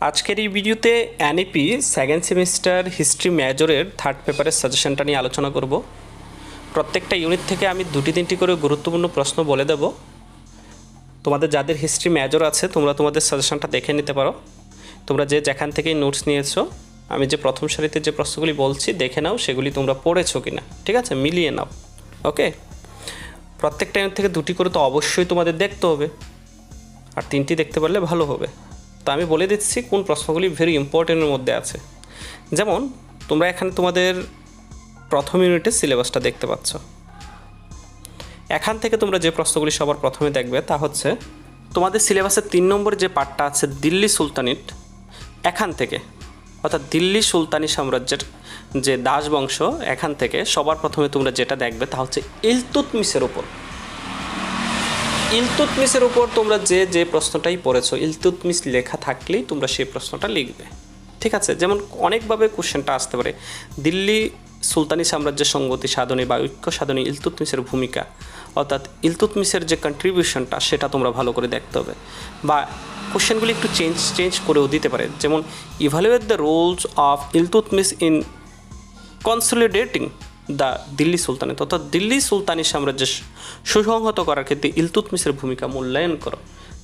আজকের এই ভিডিওতে এনইপি সেকেন্ড সেমিস্টার হিস্ট্রি মেজরের থার্ড পেপারের সাজেশনটা নিয়ে আলোচনা করব। প্রত্যেকটা ইউনিট থেকে আমি দুটি তিনটি করে গুরুত্বপূর্ণ প্রশ্ন বলে দেব। তোমাদের যাদের হিস্ট্রি মেজর আছে, তোমরা তোমাদের সাজেশনটা দেখে নিতে পারো। তোমরা যে যেখান থেকেই নোটস নিয়েছো, আমি যে প্রথম সারিতে যে প্রশ্নগুলি বলছি, দেখে নাও সেগুলি তোমরা পড়েছো কি না ঠিক আছে? মিলিয়ে নাও। ওকে? প্রত্যেকটা ইউনিট থেকে দুটি করে তো অবশ্যই তোমাদের দেখতে হবে। আর তিনটি দেখতে পারলে ভালো হবে। তো আমি বলে দিচ্ছি কোন প্রশ্নগুলি ভেরি ইম্পর্টেন্টের মধ্যে আছে। যেমন, তোমরা এখানে তোমাদের প্রথম ইউনিটের সিলেবাসটা দেখতে পাচ্ছ। এখান থেকে তোমরা যে প্রশ্নগুলি সবার প্রথমে দেখবে তা হচ্ছে, তোমাদের সিলেবাসের তিন নম্বরে যে পার্টটা আছে দিল্লি সুলতানিট, এখান থেকে, অর্থাৎ দিল্লি সুলতানি সাম্রাজ্যের যে দাস বংশ এখান থেকে সবার প্রথমে তোমরা যেটা দেখবে তা হচ্ছে ইলতুতমিসের উপর। ইলতুতমিসের উপর তোমরা যে যে প্রশ্নটাই পড়েছো, ইলতুতমিস লেখা থাকলেই তোমরা সেই প্রশ্নটা লিখবে। ঠিক আছে? যেমন অনেকভাবে কোশ্চেনটা আসতে পারে। দিল্লি সুলতানি সাম্রাজ্যের সঙ্গতি সাধনে বা ঐক্য সাধনে ইলতুতমিসের ভূমিকা, অর্থাৎ ইলতুতমিসের যে কন্ট্রিবিউশনটা সেটা তোমরা ভালো করে দেখতে হবে। বা কোশ্চেনগুলি একটু চেঞ্জ চেঞ্জ করেও দিতে পারে। যেমন evaluate the roles of Iltutmish in consolidating the Delhi sultanate. অর্থাৎ দিল্লি সুলতানি সাম্রাজ্য সুসংহত করার ক্ষেত্রে ইলতুতমিসের ভূমিকা মূল্যায়ন করো।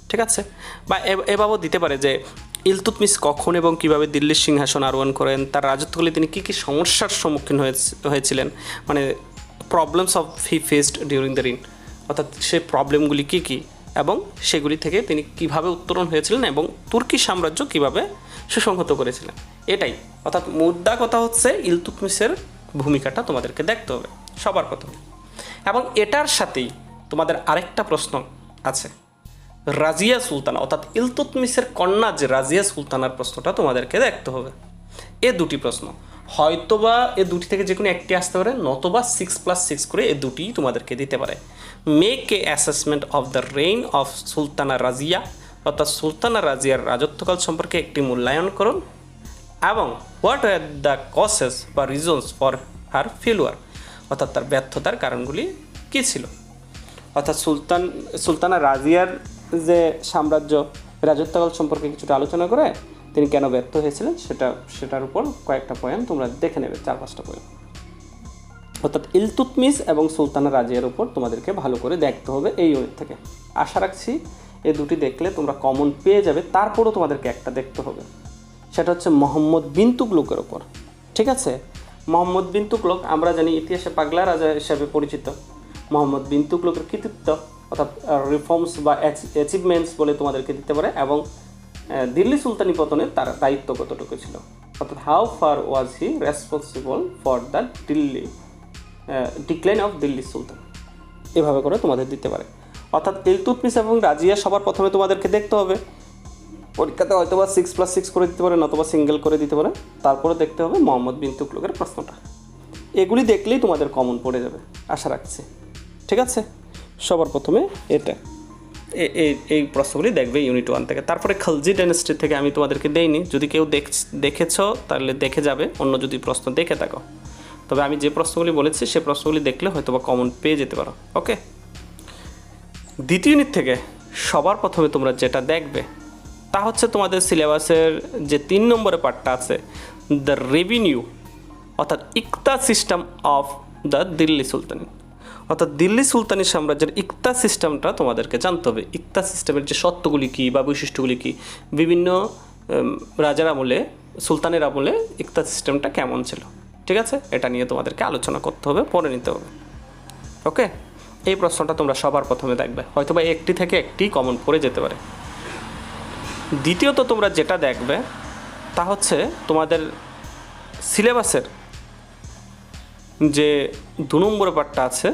ঠিক আছে? বা এ- এভাবেও দিতে পারে যে ইলতুতমিস কখন এবং কীভাবে দিল্লির সিংহাসন আরোহণ করেন, তার রাজত্বকালে তিনি কী কী সমস্যার সম্মুখীন হয়েছে- হয়েছিলেন? মানে problems of he faced during the reign অর্থাৎ সে প্রবলেমগুলি কী কী এবং সেগুলি থেকে তিনি কীভাবে উত্তরণ হয়েছিলেন এবং তুর্কি সাম্রাজ্য কীভাবে সুসংহত করেছিলেন? এটাই। অর্থাৎ মুদ্রা কথা হচ্ছে ইলতুতমিসের ভূমিকাটা তোমাদেরকে দেখতে হবে, সবার প্রথমে। এবং এটার সাথেই তোমাদের আরেকটা প্রশ্ন আছে। রাজিয়া সুলতানা, অর্থাৎ ইলতুতমিসের কন্যা যে রাজিয়া সুলতানার প্রশ্নটা তোমাদেরকে দেখতে হবে। এ দুটি প্রশ্ন, হয়তোবা এ দুটি থেকে যে কোনো একটি আসতে পারে, নতবা সিক্স প্লাস সিক্স করে এ দুটি তোমাদেরকে দিতে পারে। Make a assessment of the reign of Sultana Razia, অর্থাৎ সুলতানা রাজিয়ার রাজত্বকাল সম্পর্কে একটি মূল্যায়ন করুন। এবং হোয়াট আর দ্য কসেস বা রিজনস ফর হার ফেলুয়ার অর্থাৎ তার ব্যর্থতার কারণগুলি কী ছিল? অর্থাৎ সুলতান, সুলতানা রাজিয়ার যে সাম্রাজ্য, রাজত্বকাল সম্পর্কে কিছুটা আলোচনা করে তিনি কেন ব্যর্থ হয়েছিলেন সেটা, সেটার উপর কয়েকটা পয়েন্ট তোমরা দেখে নেবে, চার পাঁচটা পয়েন্ট অর্থাৎ ইলতুতমিস এবং সুলতানা রাজিয়ার উপর তোমাদেরকে ভালো করে দেখতে হবে এই ইউনিট থেকে। আশা রাখছি এ দুটি দেখলে তোমরা কমন পেয়ে যাবে, তারপরও তোমাদেরকে একটা দেখতে হবে। সেটা হচ্ছে মোহাম্মদ বিন তুগলকের ওপর ঠিক আছে? মোহাম্মদ বিন তুগলক আমরা জানি ইতিহাসে পাগলা রাজা হিসাবে পরিচিত। মোহাম্মদ বিন তুগলকের কৃতিত্ব অর্থাৎ রিফর্মস বা অ্যাচিভমেন্টস বলে তোমাদেরকে দিতে পারে এবং দিল্লি সুলতানি পতনে তার দায়িত্ব কতটুকু ছিল? অর্থাৎ how far was he responsible for the Delhi decline of Delhi sultan এভাবে করে তোমাদের দিতে পারে। অর্থাৎ ইলতুতমিস এবং রাজিয়া সবার প্রথমে তোমাদেরকে দেখতে হবে। পরীক্ষাতে হয়তো বা সিক্স প্লাস সিক্স করে দিতে পারে নতবা সিঙ্গেল করে দিতে পারে তারপরে দেখতে হবে মোহাম্মদ বিন তুকলকের প্রশ্নটা। এগুলি দেখলেই তোমাদের কমন পড়ে যাবে, আশা রাখছি। ঠিক আছে? সবার প্রথমে এটা। এই এই প্রশ্নগুলি দেখবে ইউনিট ওয়ান থেকে। তারপরে খালজি ডেনেস্ট্রি থেকে আমি তোমাদেরকে দেইনি। যদি কেউ দেখ, দেখেছ, তাহলে দেখে যাবে। অন্য যদি প্রশ্ন দেখে থাকো। তবে আমি যে প্রশ্নগুলি বলেছি, সে প্রশ্নগুলি দেখলে হয়তো বা কমন পেয়ে যেতে পারো। ওকে? দ্বিতীয় ইউনিট থেকে সবার প্রথমে তোমরা যেটা দেখবে তা হচ্ছে তোমাদের সিলেবাসের যে তিন নম্বরের পার্টটা আছে দ্য রেভিনিউ অর্থাৎ iqta system of the Delhi সুলতানি। অর্থাৎ দিল্লি সুলতানি সাম্রাজ্যের ইকতা সিস্টেমটা তোমাদেরকে জানতে হবে। ইকতা সিস্টেমের যে সত্যগুলি কী বা বৈশিষ্ট্যগুলি কী? বিভিন্ন রাজার আমলে, সুলতানের আমলে ইকতা সিস্টেমটা কেমন ছিল? ঠিক আছে? এটা নিয়ে তোমাদেরকে আলোচনা করতে হবে, পড়ে নিতে হবে। ওকে এই প্রশ্নটা তোমরা সবার প্রথমে দেখবে। হয়তো বা একটি থেকে একটি কমন পড়ে যেতে পারে। দ্বিতীয়ত তোমরা যেটা দেখবে, তা হচ্ছে তোমাদের সিলেবাসের যে দু নম্বরের পার্টটা আছে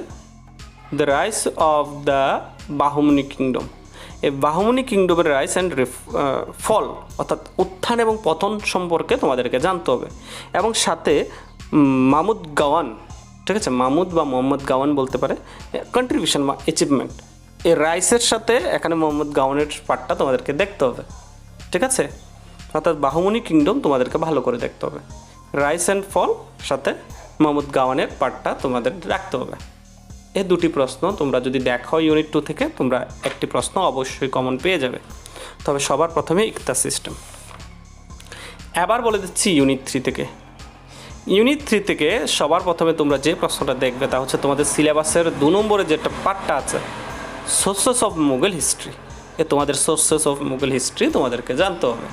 the rise of the Bahmani kingdom এই বাহুমনি কিংডমের রাইস অ্যান্ড ফল অর্থাৎ উত্থান এবং পতন সম্পর্কে তোমাদেরকে জানতে হবে। এবং সাথে মামুদ গাওয়ান ঠিক আছে? মামুদ বা মোহাম্মদ গাওয়ান বলতে পারে কন্ট্রিবিউশন বা অ্যাচিভমেন্ট এই রাইসের সাথে এখানে মোহাম্মদ গাওয়ানের পার্টটা তোমাদেরকে দেখতে হবে। ঠিক আছে? অর্থাৎ বাহুমনি কিংডম তোমাদেরকে ভালো করে দেখতে হবে। রাইস অ্যান্ড ফল সাথে মোহাম্মদ গাওয়ানের পার্টটা তোমাদের রাখতে হবে। এই দুটি প্রশ্ন তোমরা যদি দেখো ইউনিট টু থেকে, তোমরা একটি প্রশ্ন অবশ্যই কমন পেয়ে যাবে। তবে সবার প্রথমে ইকতা সিস্টেম এবার বলে দিচ্ছি ইউনিট থ্রি থেকে। ইউনিট থ্রি থেকে সবার প্রথমে তোমরা যে প্রশ্নটা দেখবে তা হচ্ছে তোমাদের সিলেবাসের দু নম্বরে যেটা পার্টটা আছে সোর্সেস অফ মুঘল হিস্ট্রি এ তোমাদের সোর্সেস অফ মুঘল হিস্ট্রি তোমাদেরকে জানতে হবে।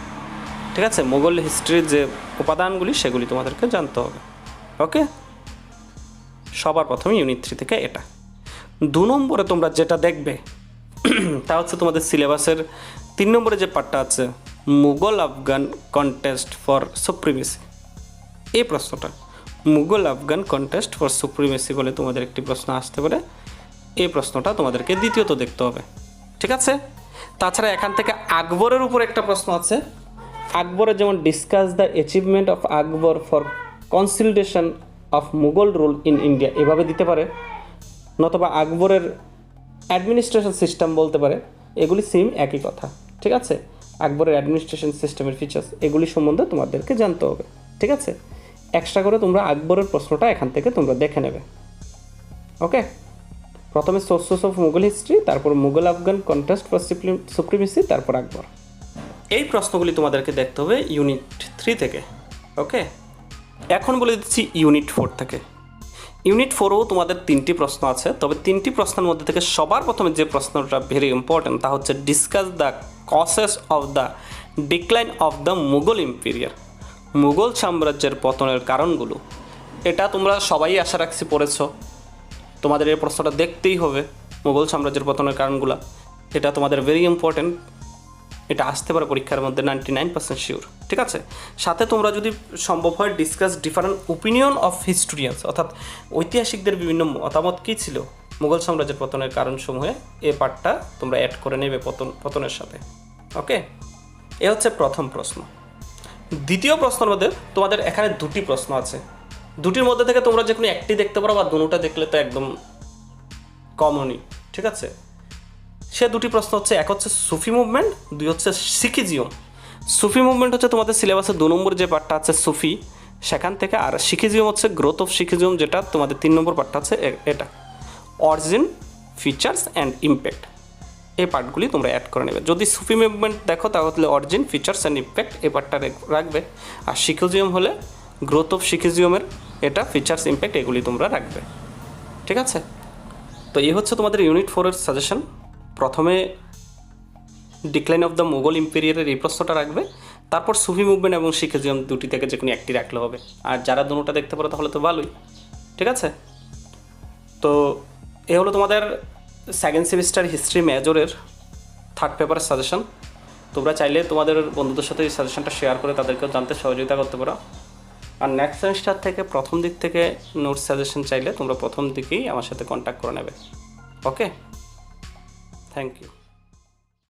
ঠিক আছে? মুঘল হিস্ট্রির যে উপাদানগুলি, সেগুলি তোমাদেরকে জানতে হবে। ওকে সবার প্রথমে ইউনিট থ্রি থেকে এটা। দু নম্বরে তোমরা যেটা দেখবে, তা হচ্ছে তোমাদের সিলেবাসের তিন নম্বরে যে পার্টটা আছে Mughal Afghan contest for supremacy এই প্রশ্নটা Mughal Afghan contest for supremacy বলে তোমাদের একটি প্রশ্ন আসতে পারে। এই প্রশ্নটা তোমাদেরকে দ্বিতীয়ত দেখতে হবে। ঠিক আছে? তাছাড়া এখান থেকে আকবরের উপর একটা প্রশ্ন আছে। আকবরের যেমন discuss the achievement of Akbar for consolidation of Mughal rule in India এভাবে দিতে পারে। নতবা আকবরের অ্যাডমিনিস্ট্রেশন সিস্টেম বলতে পারে, এগুলি সেম একই কথা, ঠিক আছে? আকবরের অ্যাডমিনিস্ট্রেশন সিস্টেমের ফিচার্স এগুলি সম্বন্ধে তোমাদেরকে জানতে হবে, ঠিক আছে? এক্সট্রা করে তোমরা আকবরের প্রশ্নটা এখান থেকে তোমরা দেখে নেবে ওকে প্রথমে সোর্সেস অফ মুঘল হিস্ট্রি তারপর Mughal Afghan contest for supremacy তারপর আকবর। এই প্রশ্নগুলি তোমাদেরকে দেখতে হবে ইউনিট থ্রি থেকে ওকে এখন বলে দিচ্ছি ইউনিট ফোর থেকে। ইউনিট ফোরেও তোমাদের তিনটি প্রশ্ন আছে, তবে তিনটি প্রশ্নের মধ্যে থেকে সবার প্রথমে যে প্রশ্নটা ভেরি ইম্পর্ট্যান্ট তা হচ্ছে discuss the causes of the decline of the Mughal imperial Mughal সাম্রাজ্যের পতনের কারণগুলো। এটা তোমরা সবাই আশা রাখছি পড়েছ। তোমাদের এই প্রশ্নটা দেখতেই হবে মুঘল সাম্রাজ্যের পতনের কারণগুলো। এটা তোমাদের ভেরি ইম্পর্ট্যান্ট এটা আসতে পারে পরীক্ষার মধ্যে নাইনটি নাইন পার্সেন্ট শিওর ঠিক আছে? সাথে তোমরা যদি সম্ভব হয় discuss different opinion of historians অর্থাৎ ঐতিহাসিকদের বিভিন্ন মতামত কী ছিল মুঘল সাম্রাজ্যের পতনের কারণসমূহে এ পার্টটা তোমরা অ্যাড করে নেবে পতন, পতনের সাথে। ওকে এ হচ্ছে প্রথম প্রশ্ন। দ্বিতীয় প্রশ্নের মধ্যে তোমাদের এখানে দুটি প্রশ্ন আছে। দুটির মধ্যে থেকে তোমরা যে কোনো একটি দেখতে পারো বা দুটোটা দেখলে তো একদম কমনই ঠিক আছে? সে দুটি প্রশ্ন হচ্ছে, এক হচ্ছে সুফি মুভমেন্ট দুই হচ্ছে শিখিজিয়ম সুফি মুভমেন্ট হচ্ছে তোমাদের সিলেবাসের দু নম্বর যে পার্টটা আছে সুফি, সেখান থেকে আর শিখিজিয়ম হচ্ছে গ্রোথ অফ শিখিজিয়ম যেটা তোমাদের তিন নম্বর পার্টটা আছে এটা। অরিজিন ফিচার্স অ্যান্ড ইম্প্যাক্ট এই পার্টগুলি তোমরা অ্যাড করে নেবে। যদি সুফি মুভমেন্ট দেখো, তাহলে অরিজিন ফিচার্স অ্যান্ড ইম্প্যাক্ট এই পার্টটা রেখ- রাখবে। আর শিখিজিয়ম হলে গ্রোথ অফ শিখিজিয়মের এটা ফিচার্স ইম্প্যাক্ট এগুলি তোমরা রাখবে। ঠিক আছে? তো এই হচ্ছে তোমাদের ইউনিট ফোরের সাজেশন প্রথমে ডিক্লাইন অফ দ্য মুঘল ইম্পেরিয়ারের এই প্রশ্নটা রাখবে। তারপর সুফি মুভমেন্ট এবং শিখেজিয়াম দুটি থেকে যে কোনো একটি রাখলে হবে। আর যারা দুটোটা দেখতে পারো তাহলে তো ভালোই। ঠিক আছে? তো এ হলো তোমাদের সেকেন্ড সেমিস্টার হিস্ট্রি মেজরের থার্ড পেপারের সাজেশন তোমরা চাইলে তোমাদের বন্ধুদের সাথে এই সাজেশনটা শেয়ার করে তাদেরকেও জানতে সহযোগিতা করতে পারো। আর নেক্সট সেমিস্টার থেকে প্রথম দিক থেকে নোট সাজেশন চাইলে তোমরা প্রথম দিকেই আমার সাথে কন্ট্যাক্ট করে নেবে। Okay thank you